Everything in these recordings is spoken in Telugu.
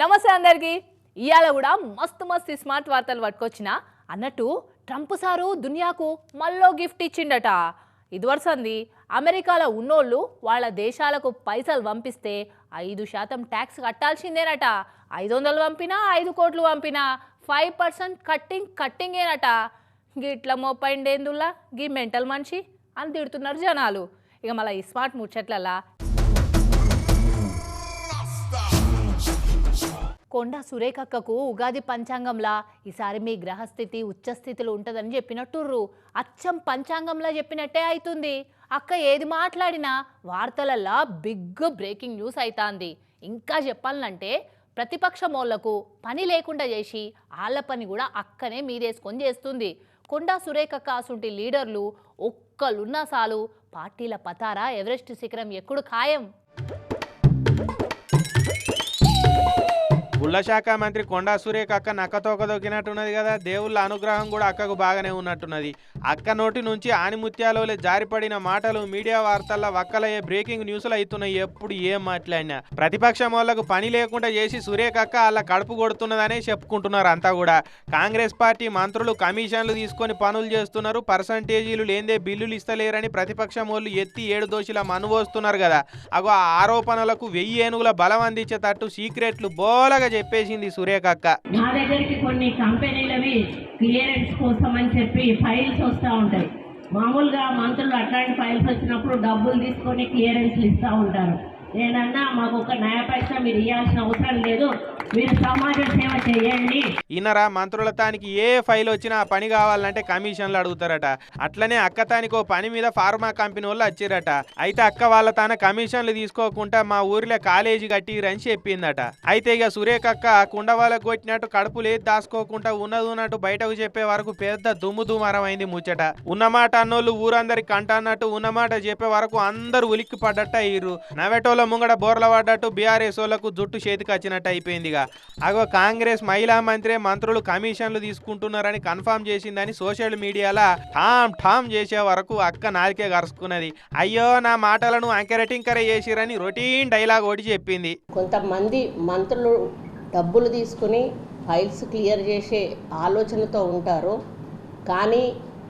నమస్తే అందరికీ. ఇవాళ కూడా మస్తు మస్తు స్మార్ట్ వార్తలు పట్టుకొచ్చిన. అన్నట్టు ట్రంప్ సారు దునియాకు మళ్ళో గిఫ్ట్ ఇచ్చిండట. ఇది వరుసంది. అమెరికాలో ఉన్నోళ్ళు వాళ్ళ దేశాలకు పైసలు పంపిస్తే ఐదు శాతం ట్యాక్స్ కట్టాల్సిందేనట. ఐదు వందలు పంపినా ఐదు కోట్లు పంపినా ఫైవ్ పర్సెంట్ కట్టింగ్ కట్టింగేనట. గిట్ల మోపైండేందుల్లా గీ మెంటల్ మనిషి అని తిడుతున్నారు జనాలు. ఇక మళ్ళీ ఈ స్మార్ట్ ముచ్చట్లలా కొండ సురేఖక్కకు ఉగాది పంచాంగంలా ఈసారి మీ గ్రహస్థితి ఉచ్చస్థితిలో ఉంటుందని చెప్పినట్టుర్రు. అచ్చం పంచాంగంలా చెప్పినట్టే అవుతుంది అక్క ఏది మాట్లాడినా వార్తలల్లా బిగ్ బ్రేకింగ్ న్యూస్ అవుతాంది ఇంకా చెప్పాలంటే ప్రతిపక్షమోళ్ళకు పని లేకుండా చేసి వాళ్ళ పని కూడా అక్కనే మీదేసుకొని చేస్తుంది. కొండా సురేఖక్క అసుంటి లీడర్లు ఒక్కలున్నా చాలు పార్టీల పతారా ఎవరెస్ట్ శిఖరం ఎక్కడు ఖాయం? గుళ్ళ శాఖ మంత్రి కొండా సురేఖ అక్క నక్కతోక దొక్కినట్టున్నది కదా. దేవుళ్ళ అనుగ్రహం కూడా అక్కకు బాగానే ఉన్నట్టున్నది. అక్క నోటి నుంచి ఆనిముత్యాలలో జారిపడిన మాటలు మీడియా వార్తల్లో వక్కలయ్యే బ్రేకింగ్ న్యూస్లు అవుతున్నాయి ఎప్పుడు ఏం మాట్లాడినా. ప్రతిపక్షం వాళ్ళకు పని లేకుండా చేసి సురేఖ అక్క వాళ్ళ కడుపు కొడుతున్నదనే చెప్పుకుంటున్నారు అంతా కూడా. కాంగ్రెస్ పార్టీ మంత్రులు కమిషన్లు తీసుకొని పనులు చేస్తున్నారు. పర్సంటేజీలు లేదే బిల్లులు ఇస్తలేరని ప్రతిపక్షం వాళ్ళు ఎత్తి ఏడు దోషుల మనువోస్తున్నారు కదా. అగో ఆ ఆరోపణలకు వెయ్యి ఏనుగుల బలం అందించేటట్టు సీక్రెట్లు బోలగా చెప్పేసింది సురేఖ నా దగ్గరికి కొన్ని కంపెనీలవి క్లియరెన్స్ కోసం అని చెప్పి ఫైల్స్ వస్తూ ఉంటాయి. మామూలుగా మంత్రులు అట్లాంటి ఫైల్స్ వచ్చినప్పుడు డబ్బులు తీసుకొని క్లియరెన్స్లు ఇస్తూ ఉంటారు. నేనన్నా మాకు ఒక న్యాయ పైసా మీరు ఇవ్వాల్సిన అవసరం లేదు. మీరు సమాజ సేవ చేయండి. ఈనరా మంత్రుల తానికి ఏ ఫైల్ వచ్చినా పని కావాలంటే కమిషన్లు అడుగుతారట. అట్లనే అక్క తానికో ఓ పని మీద ఫార్మా కంపెనీ వాళ్ళు వచ్చిరట. అయితే అక్క వాళ్ళ తాన కమిషన్లు తీసుకోకుండా మా ఊర్లో కాలేజీ కట్టిరని చెప్పిందట. అయితే ఇక సురేఖ అక్క కుండవాళ్ళకు కొట్టినట్టు కడుపు లేదు దాచుకోకుండా ఉన్నది ఉన్నట్టు బయటకు చెప్పే వరకు పెద్ద దుమ్ము దుమారం అయింది ముచ్చట ఉన్నమాట అన్నోళ్ళు ఊరందరికి కంట అన్నట్టు ఉన్నమాట చెప్పే వరకు అందరూ ఉలిక్కి పడ్డట్ట ఈరు. నవెటో ముంగడ బోర్ల పడ్డట్టు బీఆర్ఎస్ వాళ్ళకు జుట్టు చేతికి వచ్చినట్టు అయిపోయింది ఇక అగో కాంగ్రెస్ మహిళా మంత్రి మంత్రులు కమిషన్లు తీసుకుంటున్నారని కన్ఫర్మ్ చేసిందని సోషల్ మీడియాలో ఠామ్ ఠామ్ చేసే వరకు అక్క నాలికే కరుసుకున్నది. అయ్యో నా మాటలను అంకెరటింకర చేసిరని రొటీన్ డైలాగ్ ఒకటి చెప్పింది. కొంతమంది మంత్రులు డబ్బులు తీసుకుని ఫైల్స్ క్లియర్ చేసే ఆలోచనతో ఉంటారు. కానీ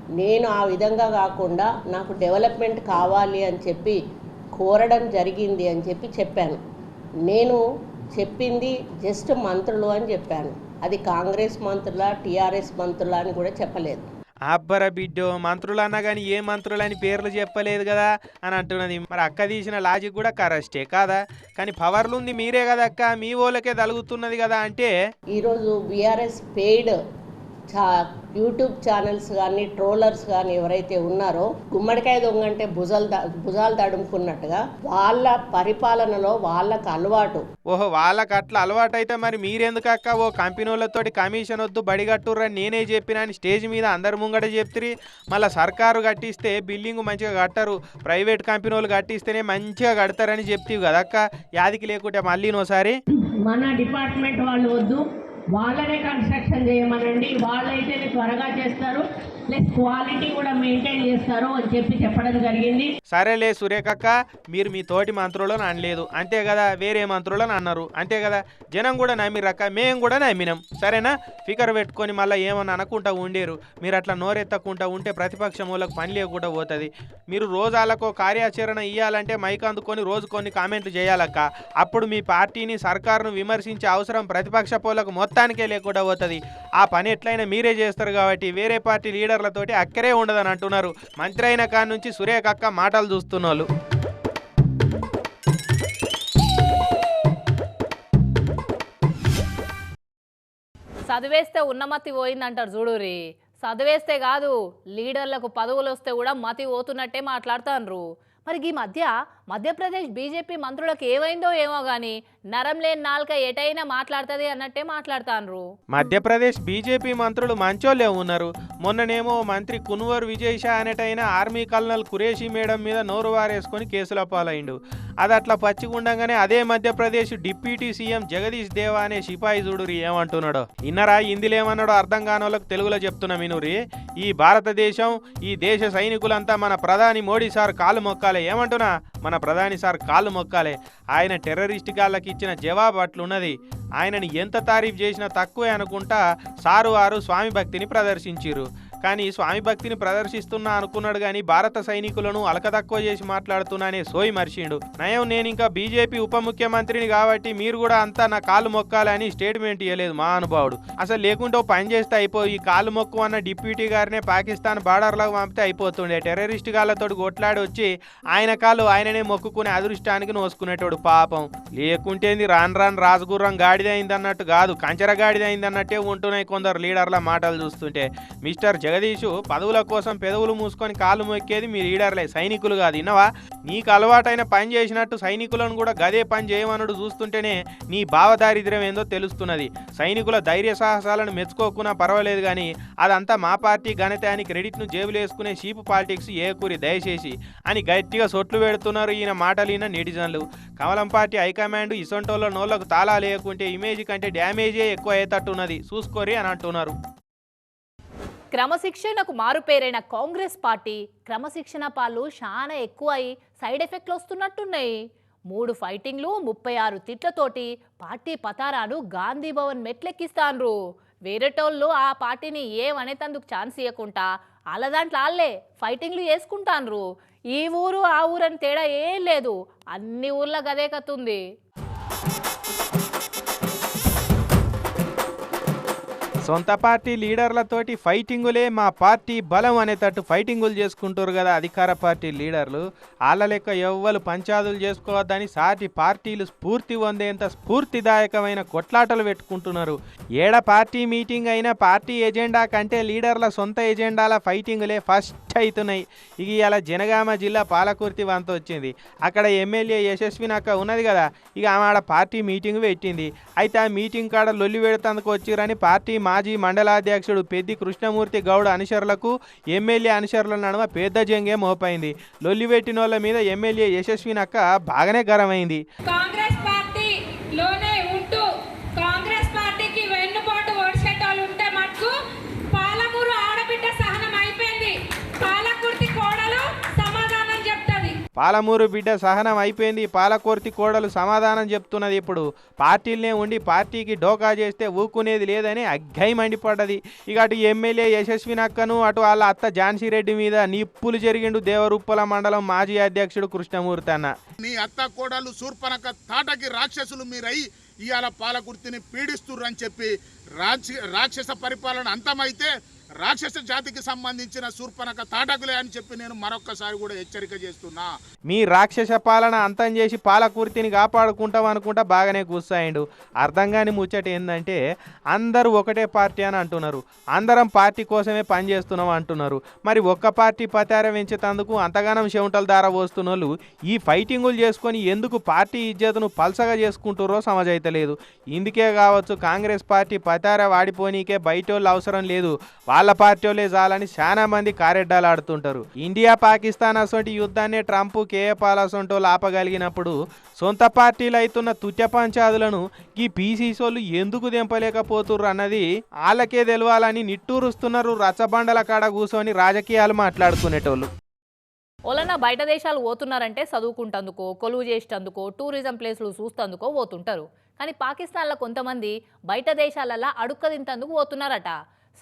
నేను ఆ విధంగా కాకుండా నాకు డెవలప్మెంట్ కావాలి అని చెప్పి కోరడం జరిగింది అని చెప్పి చెప్పాను. నేను చెప్పింది జస్ట్ మంత్రులు అని చెప్పాను. అది కాంగ్రెస్ మంత్రుల టీఆర్ఎస్ మంత్రుల అని కూడా చెప్పలేదు. అబ్బర బిడ్డో మంత్రులు అన్నా కానీ ఏ మంత్రులని పేర్లు చెప్పలేదు కదా అని అంటున్నది. మరి అక్క తీసిన లాజిక్ కూడా కరెస్టే కాదా? కానీ పవర్లు ఉంది మీరే కదా అక్క మీ వాళ్ళకే తలుగుతున్నది కదా అంటే ఈరోజు బీఆర్ఎస్ పెయిడ్ చా యూట్యూబ్ ఛానల్స్ కానీ ట్రోలర్స్ కానీ ఎవరైతే ఉన్నారో గుమ్మడికాయ దొంగ అంటే భుజాలు దా- భుజాలు తడుముకున్నట్టుగా వాళ్ళ పరిపాలనలో వాళ్ళకు అలవాటు. ఓహో వాళ్ళకి అట్లా అలవాటైతే మరి మీరెందుకు అక్క? ఓ కంపెనీ వాళ్ళతోటి కమిషన్ వద్దు బడిగట్టుర్రని నేనే చెప్పినా అని స్టేజ్ మీద అందరి ముంగట చెప్తిరి. మళ్ళీ సర్కారు కట్టిస్తే బిల్డింగ్ మంచిగా కట్టరు ప్రైవేట్ కంపెనీ వాళ్ళు కట్టిస్తేనే మంచిగా కడతారని చెప్తివి కదా అక్క? యాదికి లేకుంటే మళ్ళీ నోసారి మన డిపార్ట్మెంట్ వాళ్ళు వద్దు. వాళ్ళనే కన్స్ట్రక్షన్ చేయమనండి. వాళ్ళైతేనే త్వరగా చేస్తారు. ప్లస్ క్వాలిటీ కూడా మెయింటైన్ చేస్తారు అని చెప్పి చెప్పడం జరిగింది. సరేలే సురేఖక్క మీరు మీ తోటి మంత్రులను అనలేదు. అంతే కదా వేరే మంత్రులను అన్నారు. అంతే కదా జనం కూడా నమ్మిరక్క మేము కూడా నమ్మినాం. సరేనా? ఫికర్ పెట్టుకొని మళ్ళీ ఏమని అనకుండా ఉండేరు. మీరు అట్లా నోరెత్తకుండా ఉంటే ప్రతిపక్షం వాళ్ళకి పని లేకుండా పోతుంది. మీరు రోజు కార్యాచరణ ఇవ్వాలంటే మైక్ అందుకొని రోజు కొన్ని కామెంట్లు చేయాలక్క. అప్పుడు మీ పార్టీని సర్కారును విమర్శించే అవసరం ప్రతిపక్ష పోలకు మొత్తానికే లేకుండా పోతుంది. ఆ పని ఎట్లయినా మీరే చేస్తారు కాబట్టి వేరే పార్టీ లీడర్లతోటి అక్కరే ఉండదని అంటున్నారు. మంత్రి అయిన కాడి నుంచి సురేఖ అక్క మాటలు చూస్తున్నాళ్ళు. చదివేస్తే ఉన్నమతి పోయిందంటారు చూడురి చదివేస్తే కాదు లీడర్లకు పదవులు వస్తే కూడా మతి పోతున్నట్టే మాట్లాడుతాన్రు. మరి ఈ మధ్య మధ్యప్రదేశ్ బీజేపీ మంత్రులకు ఏమైందో ఏమో కానీ నరం లేని నాలుక ఎటైనా మాట్లాడుతుంది అన్నట్టే మాట్లాడుతాన్రు మధ్యప్రదేశ్ బీజేపీ మంత్రులు మంచోళ్ళే ఉన్నారు మొన్ననేమో మంత్రి కున్వర్ విజయ్ షా అనేటైన ఆర్మీ కల్నల్ కురేషి మేడం మీద నోరు వారేసుకొని కేసుల పాలైండు. అది అట్లా పచ్చిగుండగానే అదే మధ్యప్రదేశ్ డిప్యూటీ సీఎం జగదీష్ దేవా అనే సిపాయి చూడురి ఏమంటున్నాడో. ఇన్నరా ఇందులేమన్నాడో అర్థం కాని వాళ్ళకు తెలుగులో చెప్తున్నా మినురి. ఈ భారతదేశం ఈ దేశ సైనికులంతా మన ప్రధాని మోడీ సార్ కాలు మొక్కాలే. ఏమంటున్నా? మన ప్రధాని సార్ కాళ్ళు మొక్కాలే. ఆయన టెర్రరిస్ట్ గాళ్ళకి ఆయనకి ఇచ్చిన జవాబు అట్లున్నది. ఆయనని ఎంత తారీఫ్ చేసినా తక్కువే అనుకుంటా సారువారు స్వామి భక్తిని ప్రదర్శించారు కానీ స్వామి భక్తిని ప్రదర్శిస్తున్నా అనుకున్నాడు కానీ భారత సైనికులను అలకతక్కువ చేసి మాట్లాడుతున్నానే సోయి మర్చిండు. నయం నేను ఇంకా బీజేపీ ఉప ముఖ్యమంత్రిని కాబట్టి మీరు కూడా అంతా నా కాలు మొక్కాలని స్టేట్మెంట్ ఇవ్వలేదు మా అనుభవుడు. అసలు లేకుంటే ఓ పని చేస్తే అయిపోయి ఈ కాలు మొక్కు అన్న డిప్యూటీ గారినే పాకిస్తాన్ బార్డర్లోకి పంపితే అయిపోతుండే. టెర్రరిస్ట్ గాళ్ళతో కొట్లాడి వచ్చి ఆయన కాలు ఆయననే మొక్కుకునే అదృష్టానికి నోసుకునేటోడు పాపం. లేకుంటేంది రాన్ రాన్ రాజగుర్రం గాడిదైంది అన్నట్టు కాదు కంచర గాడిదైంది అన్నట్టే ఉంటున్నాయి కొందరు లీడర్ల మాటలు చూస్తుంటే. మిస్టర్ జగదీషు పదవుల కోసం పెదవులు మూసుకొని కాలు మొక్కేది మీ లీడర్లే సైనికులు కాదు. ఇన్నవా నీకు అలవాటైన పని చేసినట్టు సైనికులను కూడా గదే పని చేయమనుడు చూస్తుంటేనే నీ భావదారిద్ర్యం ఏందో తెలుస్తున్నది. సైనికుల ధైర్య సాహసాలను మెచ్చుకోకున్నా పర్వాలేదు కానీ అదంతా మా పార్టీ ఘనతానికి క్రెడిట్ను జేబులేసుకునే షీపు పాలిటిక్స్ ఏకూరి దయచేసి అని గట్టిగా సొట్లు పెడుతున్నారు ఈయన మాటలీన నెటిజన్లు. కమలం పార్టీ హైకమాండ్ ఇసొంటోళ్ళ నోళ్ళకు తాళాలు వేయకుంటే ఇమేజ్ కంటే డ్యామేజే ఎక్కువ అయ్యేటట్టున్నది. చూసుకోరి అని అంటున్నారు. క్రమశిక్షణకు మారుపేరైన కాంగ్రెస్ పార్టీ క్రమశిక్షణ పాలు చాలా ఎక్కువ అయి సైడ్ ఎఫెక్ట్లు వస్తున్నట్టున్నాయి. మూడు ఫైటింగ్లు ముప్పై ఆరు తిట్లతోటి పార్టీ పతారాను గాంధీ భవన్ మెట్లెక్కిస్తాన్రు. వేరేటోళ్ళు ఆ పార్టీని ఏమనేతందుకు ఛాన్స్ ఇవ్వకుండా వాళ్ళ దాంట్లో వాళ్ళే ఫైటింగ్లు వేసుకుంటాన్రు. ఈ ఊరు ఆ ఊరు అని తేడా ఏం లేదు. అన్ని ఊర్ల గదే కత్తుంది. సొంత పార్టీ లీడర్లతోటి ఫైటింగులే మా పార్టీ బలం అనేటట్టు ఫైటింగులు చేసుకుంటారు కదా అధికార పార్టీ లీడర్లు. వాళ్ళ లెక్క ఎవ్వరు పంచాదులు చేసుకోవద్దని సాటి పార్టీలు స్ఫూర్తి పొందేంత స్ఫూర్తిదాయకమైన కొట్లాటలు పెట్టుకుంటున్నారు. ఏడ పార్టీ మీటింగ్ అయినా పార్టీ ఎజెండా కంటే లీడర్ల సొంత ఎజెండాల ఫైటింగులే ఫస్ట్ అవుతున్నాయి. ఇక ఇలా జనగామ జిల్లా పాలకుర్తి వంత వచ్చింది. అక్కడ ఎమ్మెల్యే యశస్విని అక్క ఉన్నది కదా ఇక ఆమె ఆడ పార్టీ మీటింగ్ పెట్టింది. అయితే ఆ మీటింగ్ కాడ లొల్లి పెడతందుకు వచ్చిరని పార్టీ మాజీ మండలాధ్యక్షుడు పెద్ది కృష్ణమూర్తి గౌడ్ అనుచరులకు ఎమ్మెల్యే అనుచరుల నడుమ పెద్ద జంగే మోపైంది. లొల్లి వాళ్ళ మీద ఎమ్మెల్యే యశస్విని అక్క బాగానే గరమైంది కాంగ్రెస్ పార్టీలోనే ఉంటూ కాంగ్రెస్ పార్టీకి వెన్నుపోటు ఓడిసేటోళ్ళు ఉంటే మటుకు పాలమూరు ఆడబిడ్డ సహనం అయిపోయింది పాలకుర్తి కోడలు సమాధానం చెప్తుంది పాలమూరు బిడ్డ సహనం అయిపోయింది. పాలకోర్తి కోడలు సమాధానం చెప్తున్నది ఇప్పుడు. పార్టీలనే ఉండి పార్టీకి డోకా చేస్తే ఊకునేది లేదని అగ్గై మండిపడ్డది. ఇక అటు ఎమ్మెల్యే యశస్వి నక్కను అటు వాళ్ళ అత్త ఝాన్సీ రెడ్డి మీద నిప్పులు జరిగిండు దేవరుప్పల మండలం మాజీ అధ్యక్షుడు కృష్ణమూర్తి అన్న నీ అత్త కోడలు శూర్పనక తాటకి రాక్షసులు మీరై ఇవాళ పాలకుర్తిని పీడిస్తుర్రని చెప్పి రాక్ష రాక్షస పరిపాలన అంతమైతే రాక్షస జాతికి సంబంధించిన శూర్పనక తాటకులే అని చెప్పి నేను మరొక్కసారి కూడా హెచ్చరిక చేస్తున్నా. మీ రాక్షస పాలన అంతం చేసి పాలకూర్తిని కాపాడుకుంటాం అనుకుంటా బాగానే కూర్చాయండు అర్థం కాని ముచ్చట ఏంటంటే అందరూ ఒకటే పార్టీ అని అంటున్నారు. అందరం పార్టీ కోసమే పనిచేస్తున్నాం అంటున్నారు. మరి ఒక్క పార్టీ పతారం పెంచేతందుకు అంతగానం చెమటల దార పోస్తున్న వాళ్ళు ఈ ఫైటింగులు చేసుకొని ఎందుకు పార్టీ ఇజ్జతను పల్సగా చేసుకుంటుర్రో సమజైతలేదు ఇందుకే కావచ్చు కాంగ్రెస్ పార్టీ పతార వాడిపోనీకే బయట వాళ్ళు అవసరం లేదు. వాళ్ళ పార్టీ వాళ్ళే చాలని చాలా మంది కారెడ్డాలు ఆడుతుంటారు. ఇండియా పాకిస్తాన్ అసొంటి యుద్ధాన్ని ట్రంప్ కేఏపాల్ అసొంటి వాళ్ళు ఆపగలిగినప్పుడు సొంత పార్టీలు అవుతున్న తుత్య పంచాదులను ఈ పీసీసోళ్ళు ఎందుకు దింపలేకపోతుర్రు అన్నది వాళ్ళకే తెలవాలని నిట్టూరుస్తున్నారు రచ్చబండల కాడ కూర్చొని రాజకీయాలు మాట్లాడుకునేటోళ్ళు. ఓలన్నా బయట దేశాలు పోతున్నారంటే చదువుకుంటందుకో కొలువు చేసేటందుకో టూరిజం ప్లేస్లు చూస్తందుకో పోతుంటారు. కానీ పాకిస్తాన్లో కొంతమంది బయట దేశాలల్లో అడుక్కదింతందుకు పోతున్నారట.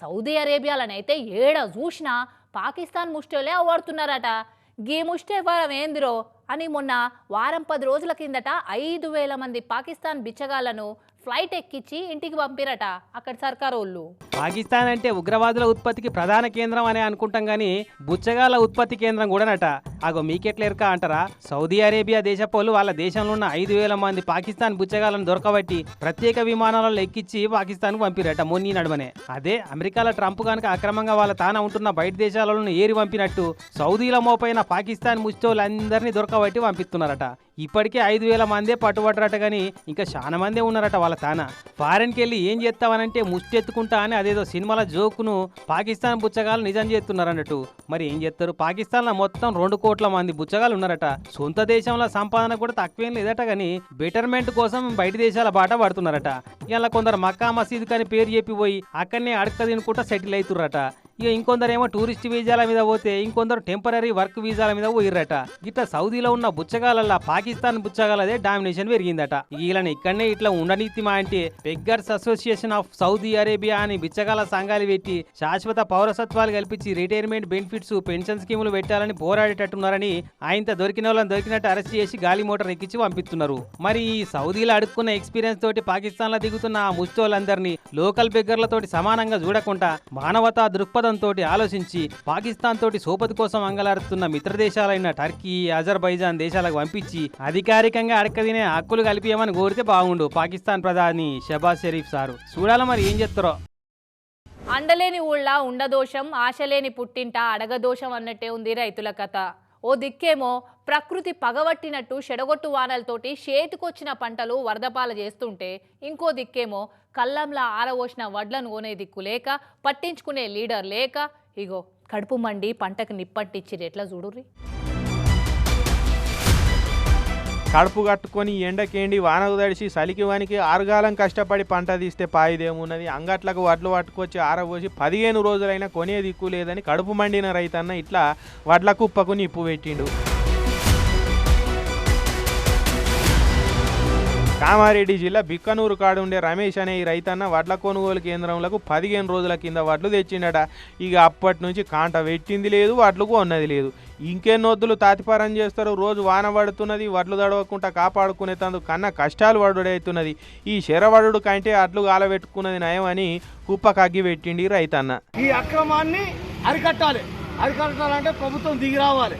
సౌదీ అరేబియాలనైతే ఏడ చూసినా పాకిస్తాన్ ముష్టోలే అవ్వడుతున్నారట. గీ ముష్టే వారం ఏందిరో అని మొన్న వారం పది రోజుల కిందట ఐదు వేల మంది పాకిస్తాన్ బిచ్చగాళ్ళను ఫ్లైట్ ఎక్కించి ఇంటికి పంపిరట అక్కడి సర్కారోళ్ళు. పాకిస్తాన్ అంటే ఉగ్రవాదుల ఉత్పత్తికి ప్రధాన కేంద్రం అనే అనుకుంటాం కానీ బుచ్చగాల ఉత్పత్తి కేంద్రం కూడానట. అగో మీకెట్లేరుక అంటారా? సౌదీ అరేబియా దేశపోలు వాళ్ళ దేశంలో ఉన్న ఐదు వేల మంది పాకిస్తాన్ బుచ్చగాలను దొరకబట్టి ప్రత్యేక విమానాలలో ఎక్కించి పాకిస్తాన్కు పంపిరట మొన్నీ నడుమనే. అదే అమెరికాలో ట్రంప్ కనుక అక్రమంగా వాళ్ళ తాన ఉంటున్న బయట దేశాలను ఏరి పంపినట్టు సౌదీల మోపైన పాకిస్తాన్ ముచ్చోళ్ళందరినీ దొరకబట్టి పంపిస్తున్నారట. ఇప్పటికే ఐదు వేల మందే పట్టుబట్టరట కానీ ఇంకా చాలా మందే ఉన్నారట వాళ్ళ తాన. ఫారెన్కి వెళ్ళి ఏం చేస్తావనంటే ముష్టెత్తుకుంటా అని అదేదో సినిమాల జోక్ను పాకిస్తాన్ బుచ్చగాలు నిజం చేస్తున్నారన్నట్టు. మరి ఏం చేస్తారు? పాకిస్తాన్లో మొత్తం రెండు కోట్ల మంది బుచ్చగాలు ఉన్నారట. సొంత దేశంలో సంపాదన కూడా తక్కువేం లేదట కానీ బెటర్మెంట్ కోసం బయట దేశాల బాట పడుతున్నారట. ఇలా కొందరు మక్కా మసీద్ కానీ పేరు చెప్పి పోయి అక్కడనే అడక తినుకుంటా సెటిల్ అవుతుర్రట ఇక ఇంకొందరేమో టూరిస్ట్ వీజాల మీద పోతే ఇంకొందరు టెంపరీ వర్క్ వీజాల మీద పోయిర్రట. ఇట్లా సౌదీలో ఉన్న బుచ్చగాలల్లా పాకిస్తాన్ బుచ్చగాలదే డామినేషన్ పెరిగిందట. వీళ్ళని ఇక్కడనే ఇట్లా ఉండనీతి మా అంటే beggars association of Saudi Arabia అని బిచ్చగాల సంఘాలు పెట్టి శాశ్వత పౌరసత్వాలు కల్పించి రిటైర్మెంట్ బెనిఫిట్స్ పెన్షన్ స్కీములు పెట్టాలని పోరాడేటట్టున్నారని ఆయనతో దొరికిన వాళ్ళని దొరికినట్టు అరెస్ట్ చేసి గాలి మోటార్ ఎక్కించి పంపిస్తున్నారు. మరి ఈ సౌదీలో అడుక్కున్న ఎక్స్పీరియన్స్ తోటి పాకిస్తాన్లో దిగుతున్న ఆ ముష్టోళ్ళందరినీ లోకల్ బెగ్గర్లతోటి సమానంగా చూడకుండా మానవతా దృక్పథంతో ఆలోచించి పాకిస్తాన్ తోటి సోపతి కోసం అంగలారుతున్న మిత్ర దేశాలైన టర్కీ అజర్బైజాన్ దేశాలకు పంపించి అధికారికంగా అడకదినే హక్కులు కలిపియమని కోరితే బాగుండు పాకిస్తాన్ ప్రధాని షబాజ్ షరీఫ్ సారు. చూడాల మరి ఏం చెప్తారో అండలేని ఊళ్ళ ఉండదోషం ఆశలేని పుట్టింట అడగదోషం అన్నట్టే ఉంది రైతుల కథ. ఓ దిక్కేమో ప్రకృతి పగబట్టినట్టు చెడగొట్టు వానలతోటి చేతికొచ్చిన పంటలు వరదపాల చేస్తుంటే ఇంకో దిక్కేమో కళ్ళంలా ఆరవోసిన వడ్లను కొనే దిక్కు లేక పట్టించుకునే లీడర్ లేక ఇగో కడుపు మండి పంటకు నిప్పట్టిచ్చిరు ఎట్లా చూడుర్రి? కడుపు కట్టుకొని ఎండకేండి వానకు తడిసి సలికి వానికి ఆరుగాలం కష్టపడి పంట తీస్తే పాయిదేమున్నది? అంగట్లకు వడ్లు పట్టుకొచ్చి ఆరబోసి పదిహేను రోజులైనా కొనే దిక్కు లేదని కడుపు మండిన రైతన్న ఇట్లా వడ్ల కుప్పకు నిప్పు పెట్టిండు. కామారెడ్డి జిల్లా బిక్కనూరు కాడు ఉండే రమేష్ అనే ఈ రైతన్న వడ్ల కొనుగోలు కేంద్రంలకు పదిహేను రోజుల కింద వడ్లు తెచ్చిండట. ఇక అప్పటి నుంచి కాంట పెట్టింది లేదు వడ్లు కొన్నది లేదు. ఇంకెన్నొద్దులు తాతిపారం చేస్తారు. రోజు వాన పడుతున్నది వడ్లు తడవకుండా కాపాడుకునే తందుకు కన్నా కష్టాలు పడుడవుతున్నది ఈ శరవడుడు కంటే అడ్లు గాలబెట్టుకున్నది నయమని కుప్ప కగ్గి పెట్టిండి రైతన్న. ఈ అక్రమాన్ని అరికట్టాలి. అరికట్టాలంటే ప్రభుత్వం దిగి రావాలి.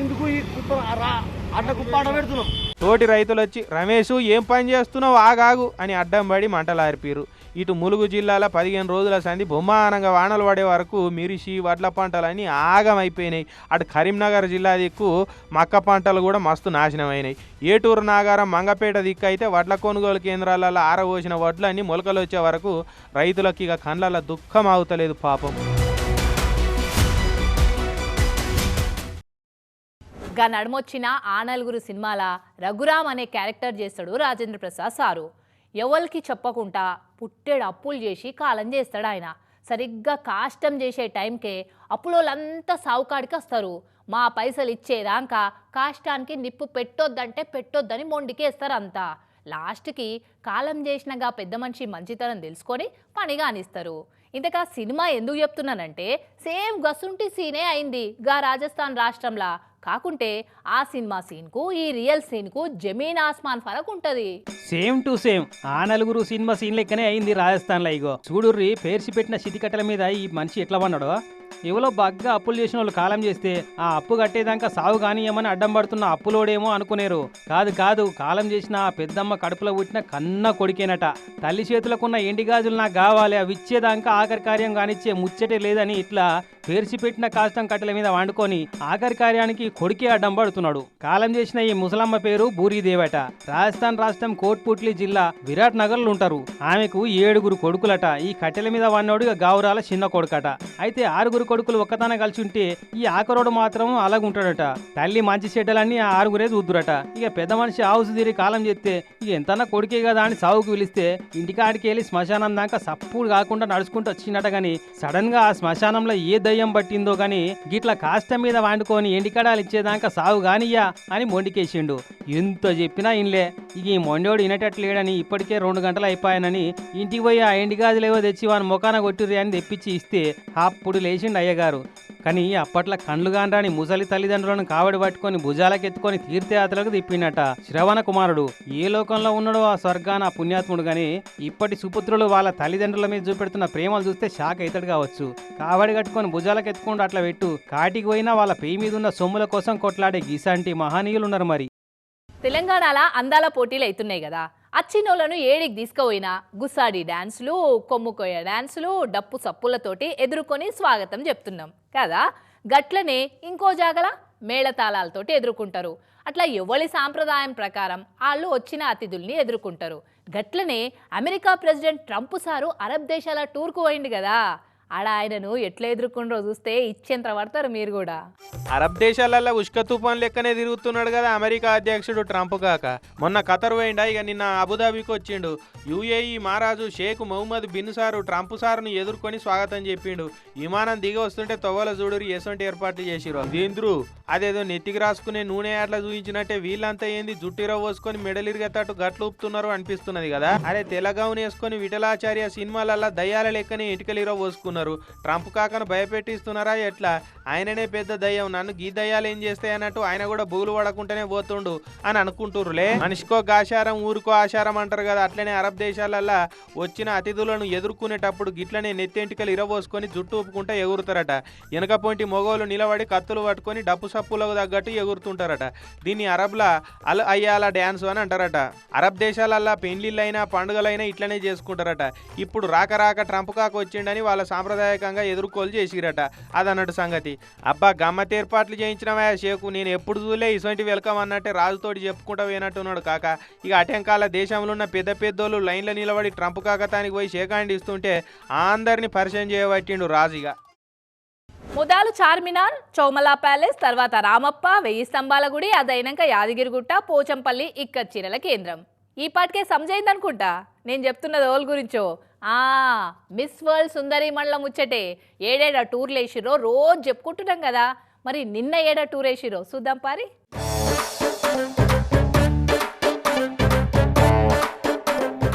ఇందుకు ఈ కుప్ప రా- కుప్ప పెడుతున్నాం. తోటి రైతులు వచ్చి రమేష్ ఏం పని చేస్తున్నావు? ఆగాగు అని అడ్డం పడి మంటలారిపారు. ఇటు ములుగు జిల్లాలో పదిహేను రోజుల సంధి బొమ్మానంగా వానలు పడే వరకు మిరిసి వడ్ల పంటలన్నీ ఆగమైపోయినాయి. అటు కరీంనగర్ జిల్లా దిక్కు మక్క పంటలు కూడా మస్తు నాశనం అయినాయి ఏటూరు నాగారం మంగపేట దిక్కు అయితే వడ్ల కొనుగోలు కేంద్రాలలో ఆరబోసిన వడ్లన్నీ మొలకలు వచ్చే వరకు రైతులకి ఇక కండ్లలో దుఃఖం అవుతలేదు పాపం. గా నడుమొచ్చిన ఆ నలుగురు సినిమాల రఘురామ్ అనే క్యారెక్టర్ చేస్తాడు రాజేంద్ర ప్రసాద్ సారు. ఎవరికి చెప్పకుండా పుట్టేడు అప్పులు చేసి కాలం చేస్తాడు ఆయన. సరిగ్గా కాష్టం చేసే టైంకే అప్పులోళ్ళంతా సావుకాడికి వస్తారు. మా పైసలు ఇచ్చేదాకా కాష్టానికి నిప్పు పెట్టొద్దంటే పెట్టొద్దని మొండికేస్తారు అంతా లాస్ట్కి కాలం చేసినగా పెద్ద మనిషి మంచితనం తెలుసుకొని పనిగా అనిస్తారు ఇంతకా సినిమా ఎందుకు చెప్తున్నానంటే సేమ్ గసుంటి సీనే అయింది గా రాజస్థాన్ రాష్ట్రంలో. కాకుంటే ఆ సినిమా సీన్కు ఈ రియల్ సీన్కు జమీన్ ఆస్మాన్ ఫరక్ ఉంటది. Same to same. ఆ నలుగురు సినిమా సీన్ లెక్కనే అయింది రాజస్థాన్లో ఇగో. చూడుర్రి పేర్చి పెట్టిన చితికట్టల మీద ఈ మనిషి ఎట్లా పన్నాడో ఎవరో బాగా అప్పులు చేసిన వాళ్ళు కాలం చేస్తే ఆ అప్పు కట్టేదాకా సాగు కానీయమని అడ్డం పడుతున్న అప్పులోడేమో అనుకునేరు. కాదు కాదు కాలం చేసిన ఆ పెద్దమ్మ కడుపులో పుట్టిన కన్న కొడికేనట. తల్లి చేతులకున్న ఎండి గాజులు నాకు కావాలి అవి ఇచ్చేదాకా ఆఖరి కార్యం కానిచ్చే ముచ్చటే లేదని ఇట్లా పేర్చి పెట్టిన కాష్టం కట్టెల మీద వండుకొని ఆఖరి కార్యానికి కొడుకే అడ్డం పడుతున్నాడు. కాలం చేసిన ఈ ముసలమ్మ పేరు బూరీదేవట. రాజస్థాన్ రాష్ట్రం కోట్పుట్లి జిల్లా విరాట్ నగర్లు ఉంటారు. ఆమెకు ఏడుగురు కొడుకులట. ఈ కట్టెల మీద వన్నోడు గావురాల చిన్న కొడుకట. అయితే ఆరుగురు కొడుకులు ఒక్కతాన కలిసి ఉంటే ఈ ఆఖరోడు మాత్రం అలాగుంటాడట. తల్లి మంచి చెడ్డలన్నీ ఆ ఆరుగురే చూద్దురట. ఇక పెద్ద మనిషి ఆవుసు తీరి కాలం చెప్తే ఇక ఎంతన్నా కొడుకే కదా అని సావుకు పిలిస్తే ఇంటికాడికి వెళ్ళి శ్మశానం దాకా సప్పుడు కాకుండా నడుచుకుంటూ వచ్చినట గాని సడన్గా ఆ శ్మశానంలో ఏ దయ్యం పట్టిందో గాని గిట్ల కాస్త మీద వండుకొని ఎండికడాలు ఇచ్చేదాకా సావు గానియ్యా అని మొండికేసిండు. ఎంత చెప్పినా ఇన్లే. ఇక ఈ మొండోడు ఇనటట్లేడని ఇప్పటికే రెండు గంటలు అయిపోయానని ఇంటికి పోయి ఆ ఎండి గాజులేవో తెచ్చి వాని ముఖాన కొట్టిర్రి అని తెప్పించి ఇస్తే అప్పుడు లేచిండు అయ్యగారు. కానీ అప్పట్లో కండ్లుగాండ్రాని ముసలి తల్లిదండ్రులను కావడి పట్టుకొని భుజాలకెత్తుకొని తీర్థయాత్రలకు తిప్పిండట శ్రవణ కుమారుడు. ఏ లోకంలో ఉన్నాడో ఆ స్వర్గాన ఆ పుణ్యాత్ముడు గాని ఇప్పటి సుపుత్రులు వాళ్ళ తల్లిదండ్రుల మీద చూపెడుతున్న ప్రేమలు చూస్తే షాక్ అవుతాడు కావచ్చు. కావడి కట్టుకొని భుజాలకెత్తుకుండా అట్లా పెట్టు కాటికి పోయినా వాళ్ళ పేయి మీద ఉన్న సొమ్ముల కోసం కొట్లాడే గీసాంటి మహనీయులు ఉన్నారు మరి. తెలంగాణలో అందాల పోటీలు అవుతున్నాయి కదా. అచ్చినోళ్ళను ఏడికి తీసుకుపోయినా గుస్సాడి డ్యాన్సులు కొమ్ముకోయ డ్యాన్సులు డప్పు సప్పులతోటి ఎదుర్కొని స్వాగతం చెప్తున్నాం. కదా? గట్లనే ఇంకో జాగల మేళతాళాలతోటి ఎదుర్కొంటారు. అట్లా ఎవరి సాంప్రదాయం ప్రకారం వాళ్ళు వచ్చిన అతిథుల్ని ఎదుర్కొంటారు. గట్లనే America president Trump sir Arab దేశాల టూర్కు పోయింది కదా? ఆడ ఆయనను ఎట్లా ఎదుర్కొండ్రో చూస్తే ఇచ్చేంత పడతారు మీరు కూడా. అరబ్ దేశాలలో ఉష్క తుఫాన్ లెక్కనే తిరుగుతున్నాడు కదా అమెరికా అధ్యక్షుడు ట్రంప్ కాక. మొన్న ఖతర్ పోయిండా ఇక నిన్న అబుదాబికి వచ్చిండు. యుఏఈ మహారాజు Sheikh Mohammed bin sir Trump సారును ఎదుర్కొని స్వాగతం చెప్పిండు. విమానం దిగి వస్తుంటే తొవ్వల చూడురు ఎసంటి ఏర్పాట్లు చేసిరు దీంద్రు అదేదో నెత్తికి రాసుకునే నూనె అట్లా చూపించినట్టే వీళ్ళంతా ఏంది జుట్టిరో పోసుకొని మెడలిరిగేటట్టు గట్లు ఊపుతున్నారు అనిపిస్తున్నది కదా. అరే తెల్లగౌన్ వేసుకొని విఠలాచార్య సినిమాలల్లా దయ్యాల లెక్కనే ఇటుకలిరో పోసుకున్నారు. ట్రంప్ కాకను భయపెట్టిస్తున్నారా ఎట్లా? ఆయననే పెద్ద దయ్యం. నన్ను గీ దయ్యాలు ఏం చేస్తాయి అన్నట్టు ఆయన కూడా బూలు పడకుండానే పోతుండు అని అనుకుంటుర్రులే. మనిషికో గాశారం ఊరికో ఆశారం అంటారు కదా. అట్లనే అరబ్ దేశాలల్లా వచ్చిన అతిథులను ఎదుర్కొనేటప్పుడు గిట్లనే నెత్తెంటికలు ఇరవోసుకొని జుట్టు ఊపుకుంటా ఎగురుతారట. వెనక పొంటి మొగోలు నిలబడి కత్తులు పట్టుకొని డప్పు సప్పులకు తగ్గట్టు ఎగురుతుంటారట. దీన్ని అరబ్లా అల్ అయ్యాల డ్యాన్స్ అని అంటారట. అరబ్ దేశాలల్లా పెళ్ళిళ్ళైనా పండుగలైనా ఇట్లనే చేసుకుంటారట. ఇప్పుడు రాక రాక ట్రంప్ కాక వచ్చిండని వాళ్ళ సాంప్రదాయకంగా ఎదుర్కోలు చేసిరట. అదన్నట్టు సంగతి. అబ్బా గమ్మత్ ఏర్పాట్లు చేయించినవా షేకు? నేను ఎప్పుడు చూలే ఇటువంటి వెల్కమ్ అన్నట్టే రాజుతోటి చెప్పుకుంటా పోయినట్టున్నాడు కాక. ఇక అటెంకాల దేశంలో ఉన్న పెద్ద పెద్దోళ్ళు లైన్లో నిలబడి ట్రంప్ కాకతానికి పోయి షేకాండి ఇస్తుంటే అందరిని పరిచయం చేయబట్టిండు రాజుగా ముదాలు చార్మినార్ చౌమలా ప్యాలెస్ తర్వాత రామప్ప వెయ్యి స్తంభాల గుడి అదైనాక యాదగిరిగుట్ట పోచంపల్లి ఇక్కచ్చిరల కేంద్రం. ఈ పాటికే సమజైందనుకుంటా నేను చెప్తున్న రోల్ గురించో? మిస్ వరల్డ్ సుందరి మళ్ళ ముచ్చటే. ఏడేడ టూర్లు వేసిరో రోజు చెప్పుకుంటున్నాం కదా. మరి నిన్న ఏడ టూర్ వేసిరో చూద్దాం పారి.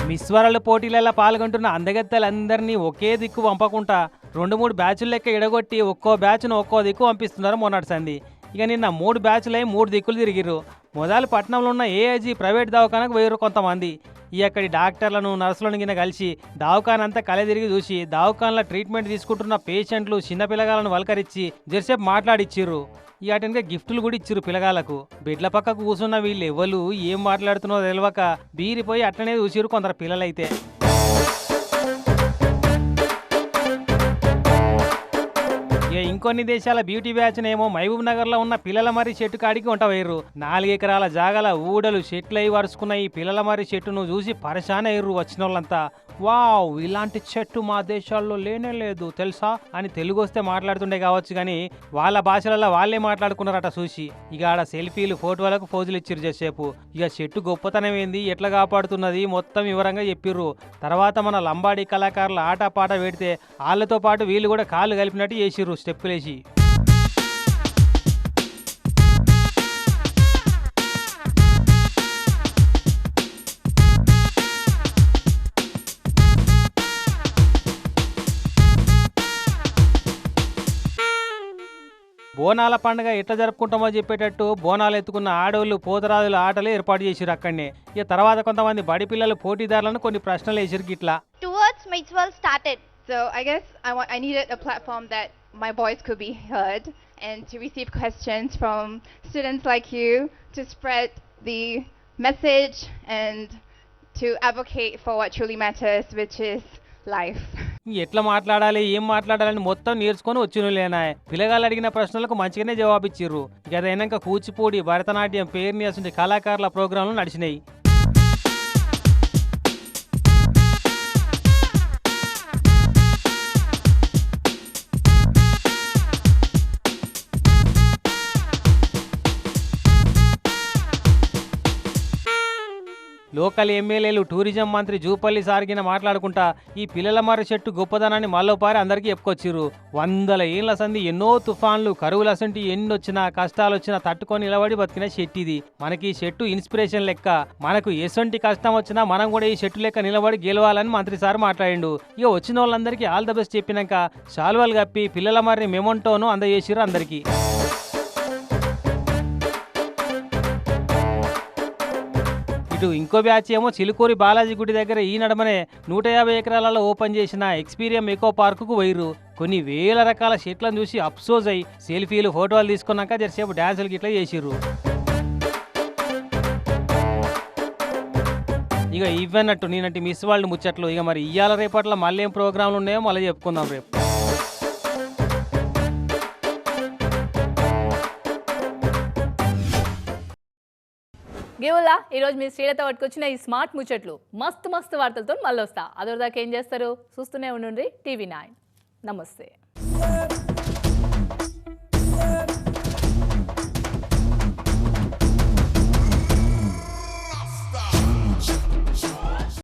మిస్ వరల్డ్ పోటీలలో పాల్గొంటున్న అందగత్తెలందరినీ ఒకే దిక్కు పంపకుండా రెండు మూడు బ్యాచ్లు లెక్క ఎడగొట్టి ఒక్కో బ్యాచ్ను ఒక్కో దిక్కు పంపిస్తున్నారు మొన్నటి సంది ఇక నిన్న మూడు బ్యాచ్లై మూడు దిక్కులు తిరిగిర్రు. మొదలు పట్టణంలో ఉన్న ఏఐజీ ప్రైవేట్ దవాఖానకు పోయారు కొంతమంది. ఈ అక్కడి డాక్టర్లను నర్సులను గిన కలిసి దావఖాన్ అంతా కల తిరిగి చూసి దవాఖానలో ట్రీట్మెంట్ తీసుకుంటున్న పేషెంట్లు చిన్న పిల్లగాలను వలకరించి జరసేపు మాట్లాడిచ్చిర్రు. ఈ అటెన్గా గిఫ్టులు కూడా ఇచ్చిర్రు పిల్లగాళ్ళకు. బిడ్ల పక్కకు కూర్చున్న వీళ్ళు ఎవరు ఏం మాట్లాడుతున్నారో తెలియక బీరిపోయి అట్లనే చూసిరు కొందరు పిల్లలైతే. ఇంకొన్ని దేశాల బ్యూటీ బ్యాచ్ ఏమో మహబూబ్ నగర్లో ఉన్న పిల్లల మరి చెట్టు కాడికి వంట వేయరు నాలుగు ఎకరాల జాగల ఊడలు చెట్లు అయి వరుసుకున్న ఈ పిల్లల మరి చెట్టును చూసి పరేషాన్ అయ్యారు వచ్చిన వాళ్ళంతా వావ్ ఇలాంటి చెట్టు మా దేశాల్లో లేనే లేదు తెలుసా? అని తెలుగు వస్తే మాట్లాడుతుండే కావచ్చు కానీ వాళ్ళ భాషలలో వాళ్ళే మాట్లాడుకున్నారట చూసి ఇక ఆడ సెల్ఫీలు ఫోటోలకు ఫోజులు ఇచ్చిర్రు చేసేపు ఇక చెట్టు గొప్పతనం ఏంది? ఎట్లా కాపాడుతున్నది? మొత్తం వివరంగా చెప్పిర్రు. తర్వాత మన లంబాడి కళాకారుల ఆట పాట పెడితే వాళ్ళతో పాటు వీళ్ళు కూడా కాళ్ళు కలిపినట్టు చేసిర్రు స్టెప్పులేసి. బోనాల పండుగ ఎట్లా జరుపుకుంటామో చెప్పేటట్టు బోనాలు ఎత్తుకున్న ఆడోళ్ళు పోతరాజుల ఆటలు ఏర్పాటు చేసిరు అక్కడనే ఇక తర్వాత కొంతమంది బడి పిల్లలు పోటీదారులను కొన్ని ప్రశ్నలు వేసిరు గిట్లా towards Mitzvah started. So I guess I, wa- I needed a platform that my voice could be heard and to receive questions from students like you to spread the message and to advocate for what truly matters, which is life. ఎట్లా మాట్లాడాలి ఏం మాట్లాడాలని మొత్తం నేర్చుకొని వచ్చిన లేనా? పిల్లగాళ్ళు అడిగిన ప్రశ్నలకు మంచిగానే జవాబిచ్చిర్రు. గదైనాక కూచిపూడి భరతనాట్యం పేరుని అసలు కళాకారుల ప్రోగ్రాంలు నడిచినాయి. లోకల్ ఎమ్మెల్యేలు టూరిజం మంత్రి జూపల్లి సార్గిన మాట్లాడుకుంటా ఈ పిల్లల మర్రి చెట్టు గొప్పదనాన్ని మళ్ళోపారి అందరికీ చెప్పుకొచ్చిర్రు. వందల ఏళ్ళ సంది ఎన్నో తుఫాన్లు కరువులు అసంటి ఎన్ని వచ్చినా కష్టాలు వచ్చినా తట్టుకొని నిలబడి బతికిన చెట్టు ఇది మనకి ఈ చెట్టు ఇన్స్పిరేషన్ లెక్క. మనకు ఎసొంటి కష్టం వచ్చినా మనం కూడా ఈ చెట్టు లెక్క నిలబడి గెలవాలని మంత్రి సార్ మాట్లాడిండు. ఇక వచ్చిన వాళ్ళందరికీ ఆల్ ద బెస్ట్ చెప్పినాక శాల్వాలు కప్పి పిల్లల మర్రి మెమొంటోను అందజేసిర్రు అందరికీ. ఇటు ఇంకో బ్యాచ్ ఏమో చిలుకూరి బాలాజీ గుడి దగ్గర ఈ నడమనే నూట యాభై ఎకరాలలో ఓపెన్ చేసిన ఎక్స్పీరియం ఎకో పార్కుకు వైరు కొన్ని వేల రకాల షెట్లను చూసి అప్సోజ్ అయి సెల్ఫీలు ఫోటోలు తీసుకున్నాక జరసేపు డ్యాన్సులు గిట్లా చేసిర్రు. ఇక ఇవ్వన్నట్టు నేనంటే మిస్ వాళ్ళు ముచ్చట్లు. ఇక మరి ఇయ్యాల రేపట్లో మళ్ళీ ఏం ప్రోగ్రాంలు ఉన్నాయో మళ్ళీ చెప్పుకుందాం రేపు. గేవులా ఈరోజు మీ శ్రీలత పట్టుకొచ్చిన ఈ స్మార్ట్ ముచ్చట్లు మస్తు మస్తు వార్తలతో మళ్ళీ వస్తా అదొరదాకా ఏం చేస్తారు? చూస్తూనే ఉండండి టీవీ నైన్. నమస్తే.